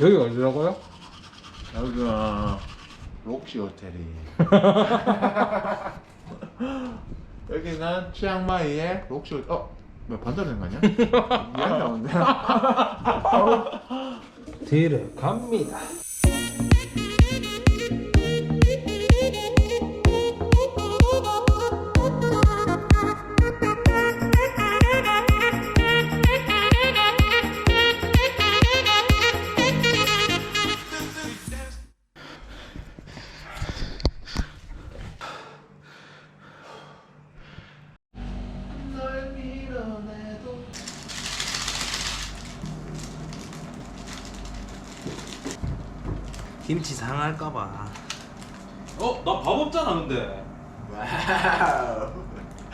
여기 어디라고요? 여기가 록시 호텔이 여기는 치앙마이의 록시 호텔 어? 뭐 반대로 된거 아니야? 미안 나오는데 들어갑니다. 김치 상할까봐. 어? 나 밥 없잖아 근데. 와우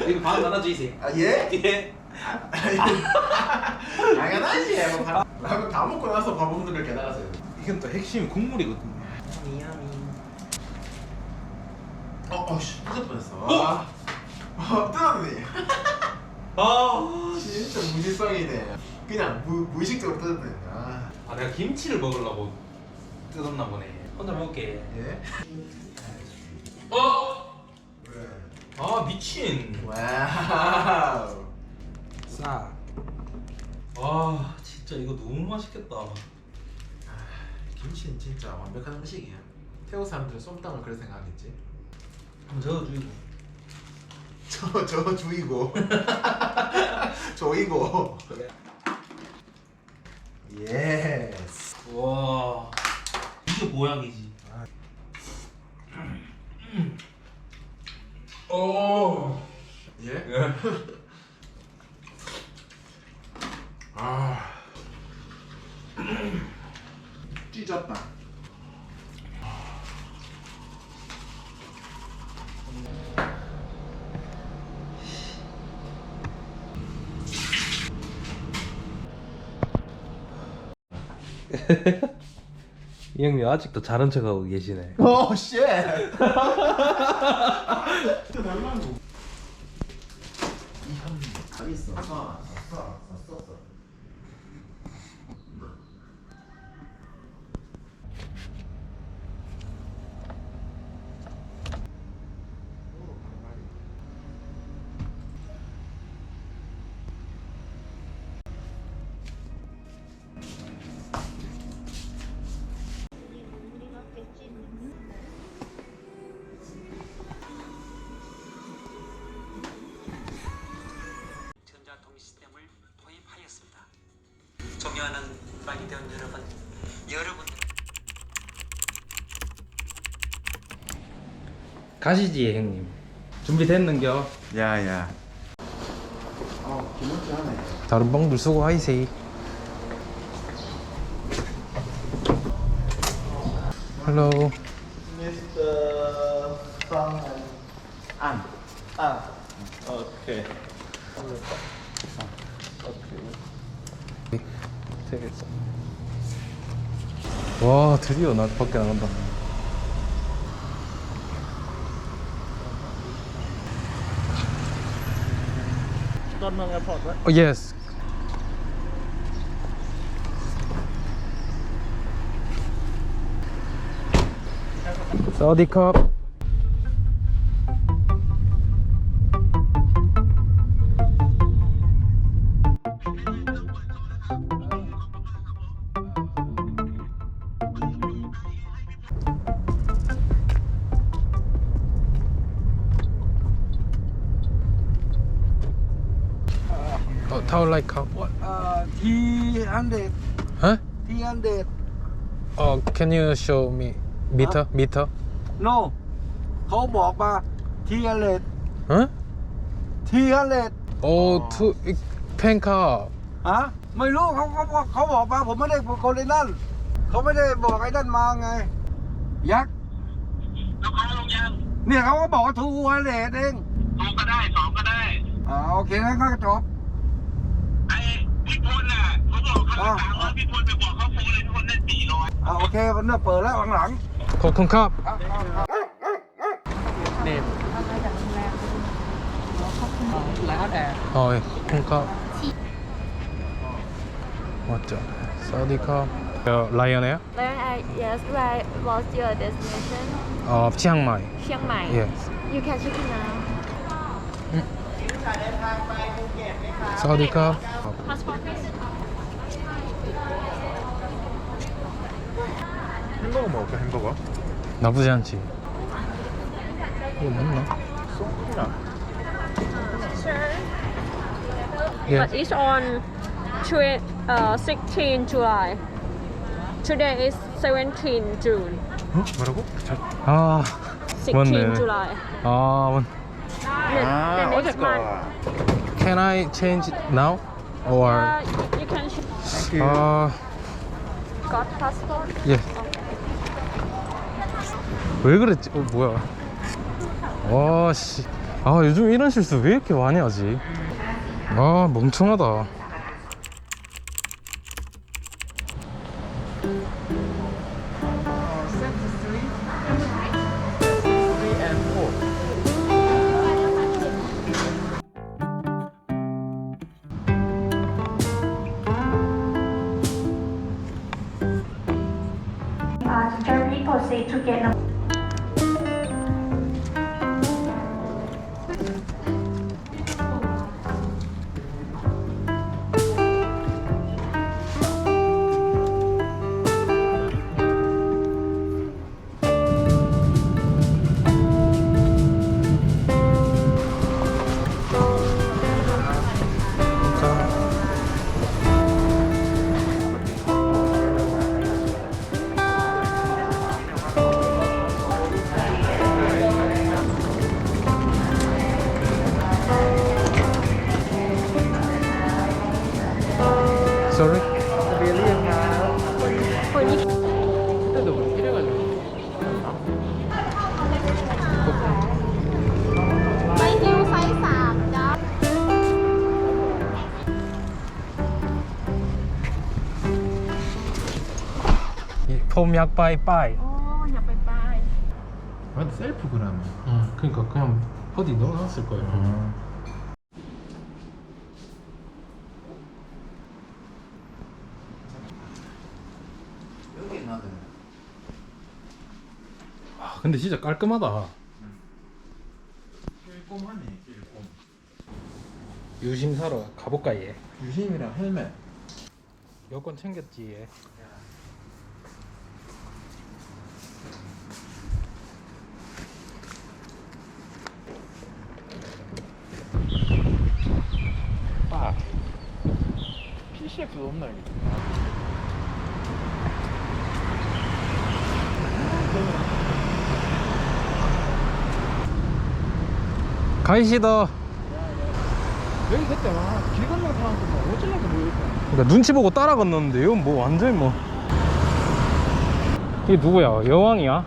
이거 반 나눠주세요. 아 예? 예. 당연하지 뭐 밥- 라면 다 먹고 나서 밥 없는 걸 깨달았어요 이건 또 핵심이 국물이거든요. 미야미. 어? 어씨 터질 뻔했어 어? 어 뜯었네 아, 진짜 무지성이네 그냥 무, 무의식적으로 뜯었네 아 아 내가 김치를 먹으려고 뜯었나 보네. 혼자 먹을게. 예? 어? 왜? 아 미친. 와우 싸. 아 진짜 이거 너무 맛있겠다. 김치는 진짜 완벽한 음식이야 태국 사람들은 쏨땀을 그렇게 생각하겠지 한번 저어주고. 저, 저 주이고 조이고 그래. 예스 와 이게 보약이지. 오. 예? 아 찢었다 이 형님 아직도 자는 척하고 계시네. 오 쉣! 잘 있어. 써, 써, 존경하는 마기대원 여러분, 여러분 가시지 형님. 준비됐는겨? 야야. 아 기분하네. 다른 방들 수고하이세요. 헬로. 미 드디어 나 밖에 나간다. Oh, yes. Saudi Cup. Oh, Tower Light Cup. What? Uh, T hundred. Huh? T hundred. Oh, can you show me meter? Meter? No เขาบอกมา T hundred Huh? T hundred Oh, to pen car. ฮะไม่รู้เขาเขาบอกเขาบอกมาผมไม่ได้เป็นคนในนั่นเขาไม่ได้บอกไอ้นั่นมาไง ยักษ์แล้วเขาลงยังเนี่ยเขาก็บอกว่าทูฮันเดเองสองก็ได้สองก็ได้อ่าโอเคงั้นก็จบไอ้ พลน่ะเขาบอกคันละสามร้อยพี่พลไปบอกเขาโพดเลยทุนพลได้สี่ร้อยอ่าโอเควันนี้เปิดแล้วหลังขอบคุณครับเนมร้านแอร์โอ้ยขอบคุณครับว่าจะสวัสดีครับเออไลออนแอร์ Lion Air yes where was your destination อ๋อเชียงใหม่ เชียงใหม่ yes you can check now สวัสดีครับ passport 햄버거 먹을까 햄버거? 나쁘지 않지. 이거 맞나? 예. But it's on twe- uh, 16 July. Today is 17 June. 어? 뭐라고? 잘... 아, 16 맞네. July. 아, 맞- The, the next month. Can I change it now? Or Uh, you can sh- 아, got passport. 예. 왜 그랬지? 어, 뭐야? 와, 씨. 아, 요즘 이런 실수 왜 이렇게 많이 하지? 아, 멍청하다. Uh, proceed to gate 이 폼 약바이 빠이. อ๋อ อย่าไปป้าย 완전 셀프 그라면 응, 그러니까 그냥 어디 넣어놨을 거예요. 어. 여기 나는 아, 근데 진짜 깔끔하다. 꼼꼼하네 꼼 유심 사러 가볼까 얘. 유심이랑 헬멧 여권 챙겼지 얘. PCF도 없나 이게 가이시다. 여기 그때 막길 건너 사람들 막 어쩌려고 모여있다 그러니까 눈치 보고 따라 건넜는데 이건 뭐 완전히 뭐. 이게 누구야? 여왕이야?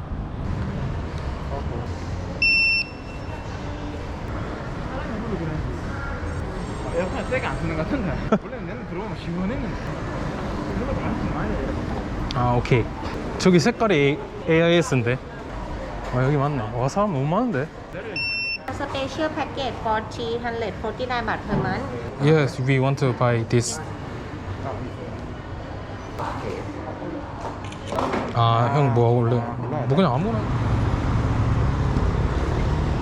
에어컨 세게 안 쓰는 것 같은데 원래는 들어오면 시원했는데 많이 아 오케이. 저기 색깔이 AIS인데. 아 여기 맞네. 와 사람 너무 많은데. Special package for 349 baht per month Yes, we want to buy this. 아, 형뭐 먹을래? 뭐 그냥 아무나.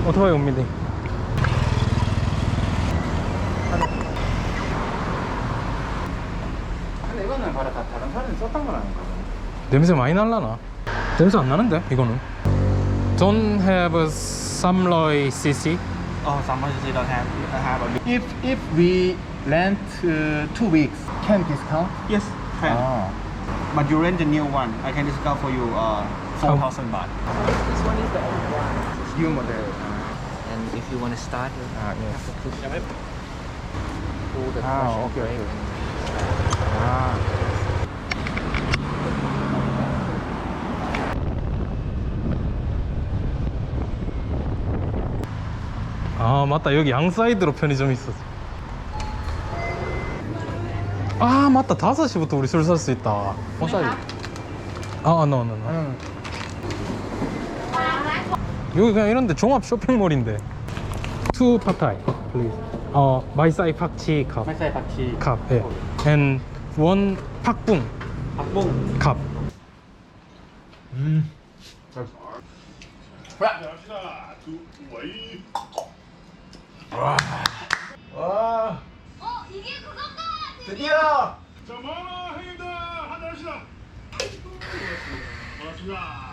오토바이 옵니다. 사람이 썼던 건 아닌가 냄새 많이 날라나? 냄새 안 나는데 이거는. Don't have a Samloy CC. Oh, someone you don't have, you don't have a If if we rent uh, two weeks can discount? Yes, can. 아 But you rent the new one. I can discount for you uh, 4,000 baht. This one is the old one. new model And if you want to start, you 아 예. have to push pull the 아 clutch and 오 아 맞다 여기 양 사이드로 편의점이 있었어 아 맞다 5시부터 우리 술 살 수 있다 마사지 아 no no no 여기 그냥 이런데 종합 쇼핑몰인데 투 파타이 please 어 마이 사이 팍치 컵 말사의 박치 컵, 예. and one 팍붕 박봉 컵 음. 喂。 와. 어 이게 그건가? 드디어. 자, 마마 형님들 한잔 합시다. 반갑습니다.